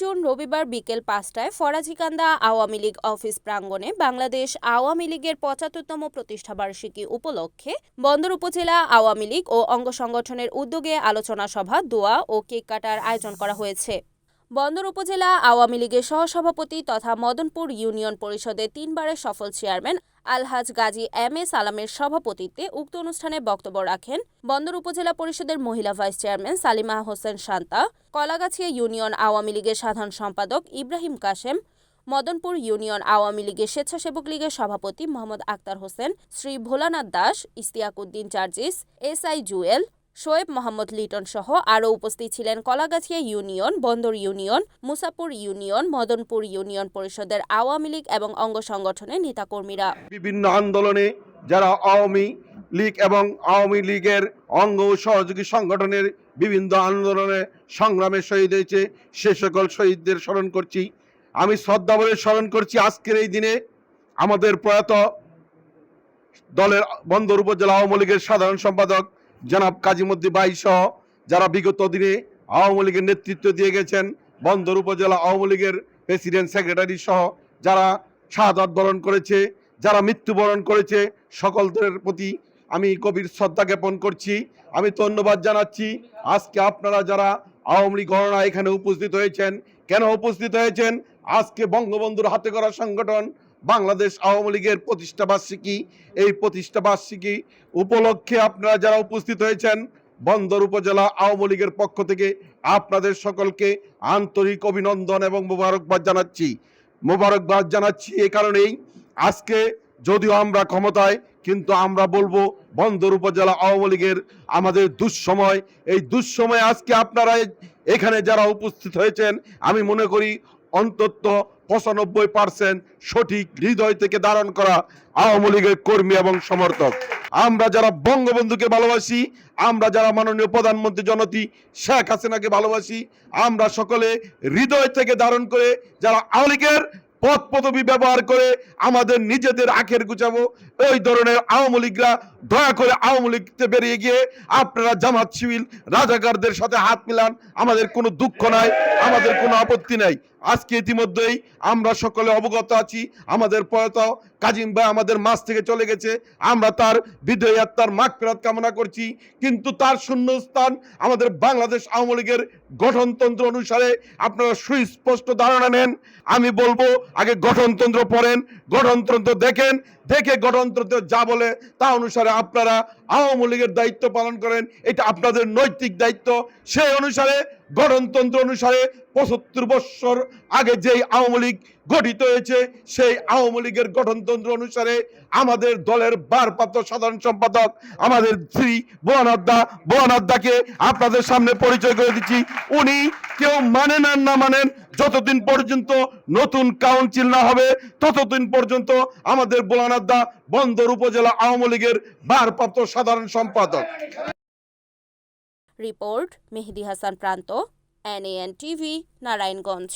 রবিবার বিকেল পাঁচটায় ফরাজিকান্দা আওয়ামী লীগ অফিস প্রাঙ্গণে বাংলাদেশ আওয়ামী লীগের পঁচাত্তরতম প্রতিষ্ঠাবার্ষিকী উপলক্ষে বন্দর উপজেলা আওয়ামী লীগ ও অঙ্গ সংগঠনের উদ্যোগে আলোচনা সভা, দোয়া ও কেক কাটার আয়োজন করা হয়েছে। বন্দর উপজেলা আওয়ামী লীগের সহসভাপতি তথা মদনপুর ইউনিয়ন পরিষদের তিনবারের সফল chairman Alhaj Gazi M A সালামের সভাপতিত্বে উক্ত অনুষ্ঠানে বক্তব্য রাখেন বন্দর উপজেলা পরিষদের মহিলা vice chairman Salima Hossain Shanta, Kalagachhia union Awami লীগের সাধারণ সম্পাদক ইব্রাহিম কাশেম, মদনপুর ইউনিয়ন আওয়ামী লীগের স্বেচ্ছাসেবক লীগের সভাপতি মোহাম্মদ আক্তার হোসেন, শ্রী ভোলানাথ দাস ইস্তিয়াক উদ্দিন চার্জিস, এস আই জুয়েল শোয়েব মোহাম্মদ লিটন সহ আরও উপস্থিত ছিলেন Kalagachhia union, Bandar union, Musapur union, Madanpur union পরিষদের আওয়ামী লীগ এবং অঙ্গ সংগঠনের নেতাকর্মীরা। বিভিন্ন আন্দোলনে যারা আওয়ামী লীগ এবং আওয়ামী লীগের অঙ্গ সহযোগী সংগঠনের বিভিন্ন আন্দোলনে সংগ্রামে শহীদ হয়েছে, সে সকল শহীদদের স্মরণ করছি। আমি শ্রদ্ধা বলে স্মরণ করছি, আজকের এই দিনে আমাদের প্রয়াত দলের বন্দর উপজেলা আওয়ামী লীগের সাধারণ সম্পাদক জনাব কাজীমুদ্দি বাই সহ যারা বিগত দিনে আওয়ামী লীগের নেতৃত্ব দিয়ে গেছেন, বন্দর উপজেলা আওয়ামী লীগের প্রেসিডেন্ট, সেক্রেটারি সহ যারা শাহাদাত বরণ করেছে, যারা মৃত্যুবরণ করেছে, সকলদের প্রতি আমি কবির শ্রদ্ধা জ্ঞাপন করছি। আমি ধন্যবাদ জানাচ্ছি। আজকে আপনারা যারা আওয়ামী লীগ গণনা এখানে উপস্থিত হয়েছেন, কেন উপস্থিত হয়েছেন? আজকে বঙ্গবন্ধুর হাতে করা সংগঠন বাংলাদেশ আওয়ামী লীগের প্রতিষ্ঠা বার্ষিকী। এই প্রতিষ্ঠা বার্ষিকী উপলক্ষে আপনারা যারা উপস্থিত হয়েছেন, বন্দর উপজেলা আওয়ামী লীগের পক্ষ থেকে আপনাদের সকলকে আন্তরিক অভিনন্দন এবং মোবারকবাদ জানাচ্ছি। মোবারকবাদ জানাচ্ছি এই কারণেই আজকে যদিও আমরা ক্ষমতায়, কিন্তু আমরা বলব বন্দর উপজেলা আওয়ামী লীগের আমাদের দুঃসময়। এই দুঃসময় আজকে আপনারা এখানে যারা উপস্থিত হয়েছেন, আমি মনে করি অন্তত পঁচানব্বই পার্সেন্ট সঠিক হৃদয় থেকে ধারণ করা আওয়ামী লীগের কর্মী এবং সমর্থক। আমরা যারা বঙ্গবন্ধুকে ভালোবাসি, আমরা যারা মাননীয় প্রধানমন্ত্রী জনতি শেখ হাসিনাকে ভালোবাসি, আমরা সকলে হৃদয় থেকে ধারণ করে যারা আওয়ামী লীগের পদ পদবি ব্যবহার করে আমাদের নিজেদের আখের গুছাবো ওই ধরনের আওয়ামী লীগরা দয়া করে আওয়ামী লীগতে বেরিয়ে গিয়ে আপনারা জামাত শিবিল রাজাকারদের সাথে হাত মিলান। আমাদের কোনো দুঃখ নাই, আমাদের কোনো আপত্তি নাই। আজকে ইতিমধ্যেই আমরা সকলে অবগত আছি, আমাদের প্রয়াত কাজিম ভাই আমাদের মাছ থেকে চলে গেছে, আমরা তার বিদয় আত্মার মাগফিরাত কামনা করছি, কিন্তু তার শূন্যস্থান আমাদের বাংলাদেশ আওয়ামী লীগের গঠনতন্ত্র অনুসারে আপনারা সুস্পষ্ট ধারণা নেন। আমি বলব, আগে গঠনতন্ত্র পড়েন, গঠনতন্ত্র দেখেন, দেখে গঠনতন্ত্র যা বলে তা অনুসারে আপনারা আওয়ামী লীগের দায়িত্ব পালন করেন, এটা আপনাদের নৈতিক দায়িত্ব। সেই অনুসারে গঠনতন্ত্র অনুসারে পঁচাত্তর বৎসর আগে যেই আওয়ামী লীগ গঠিত হয়েছে, সেই আওয়ামী লীগের গঠনতন্ত্র অনুসারে আমাদের দলের ভারপ্রাপ্ত সাধারণ সম্পাদক, আমাদের শ্রী বোয়ানাদ্দা বোয়ানাদ্দাকে আপনাদের সামনে পরিচয় করে দিচ্ছি। উনি কেউ মানেন আর না মানেন, যতদিন পর্যন্ত নতুন কাউন্সিল না হবে, ততদিন পর্যন্ত আমাদের বোলানাদ্দা বন্দর উপজেলা আওয়ামী লীগের ভারপ্রাপ্ত সাধারণ সম্পাদক। রিপোর্ট মেহেদি হাসান প্রান্ত এনএএন টিভি নারায়ণগঞ্জ।